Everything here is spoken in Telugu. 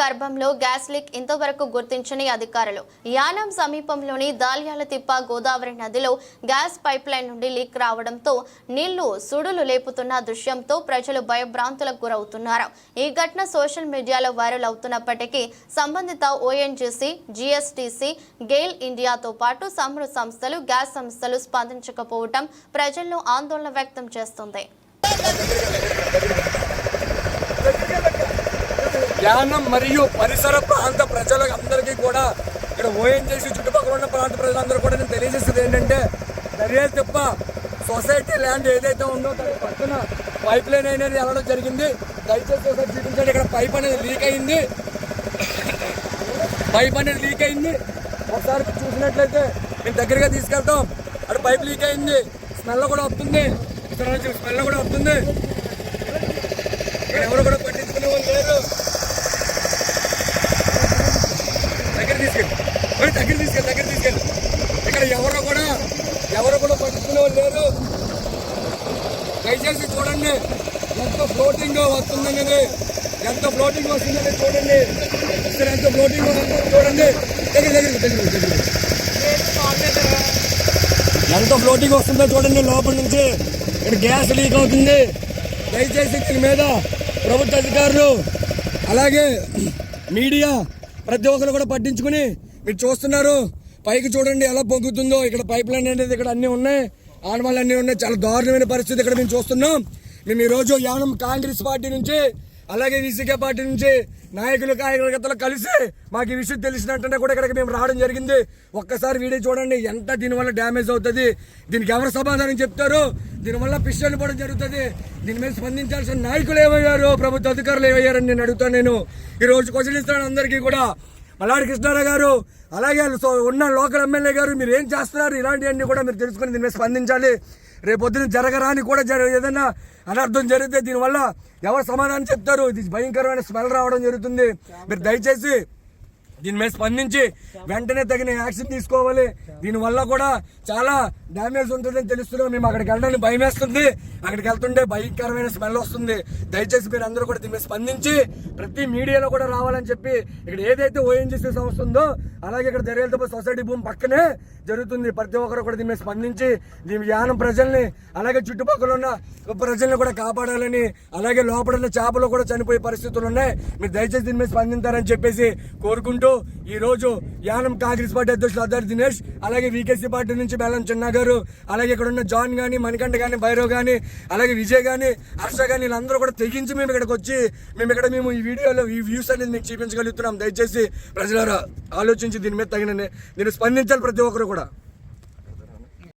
గర్భంలో గ్యాస్ లీక్ ఇంతవరకు గుర్తించని అధికారులు. యానం సమీపంలోని దాల్యాల తిప్ప గోదావరి నదిలో గ్యాస్ పైప్ లైన్ నుండి లీక్ రావడంతో నీళ్ళు సుడులు లేపుతున్న దృశ్యంతో ప్రజలు భయభ్రాంతులకు గురవుతున్నారు. ఈ ఘటన సోషల్ మీడియాలో వైరల్ అవుతున్నప్పటికీ సంబంధిత ఓఎన్జీసీ జీఎస్టీసీ గెయిల్ ఇండియాతో పాటు సమ్రు సంస్థలు గ్యాస్ సంస్థలు స్పందించకపోవటం ప్రజల్లో ఆందోళన వ్యక్తం చేస్తుంది. యానం మరియు పరిసర ప్రాంత ప్రజలకు అందరికీ కూడా ఇక్కడ ఓఎన్జేసి చుట్టుపక్కల ఉన్న ప్రాంత ప్రజలందరూ కూడా నేను తెలియజేస్తుంది ఏంటంటే దర్యాలు తిప్ప సొసైటీ ల్యాండ్ ఏదైతే ఉందో దాని పక్కన పైప్ లైన్ అనేది వెళ్ళడం జరిగింది. దయచేసి ఒకసారి చూపించండి ఇక్కడ పైప్ అనేది లీక్ అయింది. పైప్ అనేది లీక్ అయింది. ఒకసారి చూసినట్లయితే మేము దగ్గరగా తీసుకెళ్తాం. అక్కడ పైప్ లీక్ అయింది. స్మెల్ కూడా వస్తుంది. ఇక్కడ నుంచి స్మెల్ కూడా వస్తుంది. ఇక్కడ ఎవరు కూడా పట్టించుకునే వాళ్ళు లేరు దగ్గర తీసుకెళ్ళి మరి దగ్గర తీసుకెళ్ళి దగ్గర తీసుకెళ్ళి ఇక్కడ ఎవరు కూడా ఎవరు కూడా పట్టించుకునే వాళ్ళు లేరు దయచేసి చూడండి. ఎంత ఫ్లోటింగ్ వస్తుందనేది ఎంత ఫ్లోటింగ్ వస్తుందనేది చూడండి. ఇక్కడ ఎంత ఫ్లోటింగ్ వస్తుందో చూడండి. దగ్గర దగ్గర దగ్గర దగ్గర ఎంత ఫ్లోటింగ్ వస్తుందో చూడండి లోపల నుంచి. ఇక్కడ గ్యాస్ లీక్ అవుతుంది. దయచేసి దీని మీద ప్రభుత్వ అధికారులు అలాగే మీడియా ప్రతి ఒక్కరు కూడా పట్టించుకుని మీరు చూస్తున్నారు. పైకి చూడండి ఎలా పొంగుతుందో. ఇక్కడ పైప్ లైన్ అనేది ఇక్కడ అన్నీ ఉన్నాయి. ఆనవాళ్ళు అన్నీ ఉన్నాయి. చాలా దారుణమైన పరిస్థితి ఇక్కడ మేము చూస్తున్నాం. మేము ఈరోజు యానం కాంగ్రెస్ పార్టీ నుంచి అలాగే విసికే పార్టీ నుంచి నాయకులు కార్యకర్తలు కలిసి మాకు ఈ విషయం తెలిసినట్టునే కూడా ఇక్కడికి మేము రావడం జరిగింది. ఒక్కసారి వీడియో చూడండి ఎంత దీనివల్ల డ్యామేజ్ అవుతుంది. దీనికి ఎవరు సమాధానం చెప్తారు? దీనివల్ల పిస్టల్ పడడం జరుగుతుంది. దీని మీద స్పందించాల్సిన నాయకులు ఏమయ్యారు? ప్రభుత్వ అధికారులు ఏమయ్యారని నేను అడుగుతాను నేను. ఈ రోజు క్వశ్చన్ ఇస్తాను అందరికీ కూడా. మల్లాడి కృష్ణారావు గారు అలాగే సో ఉన్న లోకల్ ఎమ్మెల్యే గారు మీరు ఏం చేస్తున్నారు? ఇలాంటివన్నీ కూడా మీరు తెలుసుకుని దీని మీద స్పందించాలి. రేపొద్దున జరగరాని కూడా జర ఏదైనా అనర్థం జరిగితే దీనివల్ల ఎవరు సమాధానం చెప్తారు? ఇది భయంకరమైన స్మెల్ రావడం జరుగుతుంది. మీరు దయచేసి దీని మీద స్పందించి వెంటనే తగిన యాక్షన్ తీసుకోవాలి. దీనివల్ల కూడా చాలా డ్యామేజ్ ఉంటుందని తెలుస్తున్నాం మేము అక్కడికి వెళ్ళడానికి భయం వేస్తుంది. అక్కడికి వెళ్తుంటే భయంకరమైన స్మెల్ వస్తుంది. దయచేసి మీరు అందరూ కూడా దీని స్పందించి ప్రతి మీడియాలో కూడా రావాలని చెప్పి ఇక్కడ ఏదైతే ఓఎన్జీసీ సంస్థ ఉందో అలాగే ఇక్కడ దర్యాలతో సొసైటీ భూమి పక్కనే జరుగుతుంది. ప్రతి ఒక్కరు కూడా దీని స్పందించి దీని యానం ప్రజల్ని అలాగే చుట్టుపక్కల ఉన్న ప్రజల్ని కూడా కాపాడాలని అలాగే లోపల ఉన్న చేపలు కూడా చనిపోయే పరిస్థితులు ఉన్నాయి. మీరు దయచేసి దీని మీద స్పందించారని చెప్పేసి కోరుకుంటూ ఈరోజు యానం కాంగ్రెస్ పార్టీ అధ్యక్షులు అద్దరు దినేష్ అలాగే వీకేసీ పార్టీ నుంచి బెల్లం చిన్నగా గారు అలాగే ఇక్కడ ఉన్న జాన్ కానీ మణికంఠ కానీ భైరవ్ కానీ అలాగే విజయ్ కానీ హర్ష కానీ వీళ్ళందరూ కూడా తెగించి మేము ఇక్కడికి వచ్చి మేము ఇక్కడ మేము ఈ వీడియోలో ఈ వ్యూస్ అనేది మీకు చూపించగలుగుతున్నాం. దయచేసి ప్రజలారా ఆలోచించి దీని మీద తగిన నేను స్పందించాలి ప్రతి ఒక్కరు కూడా.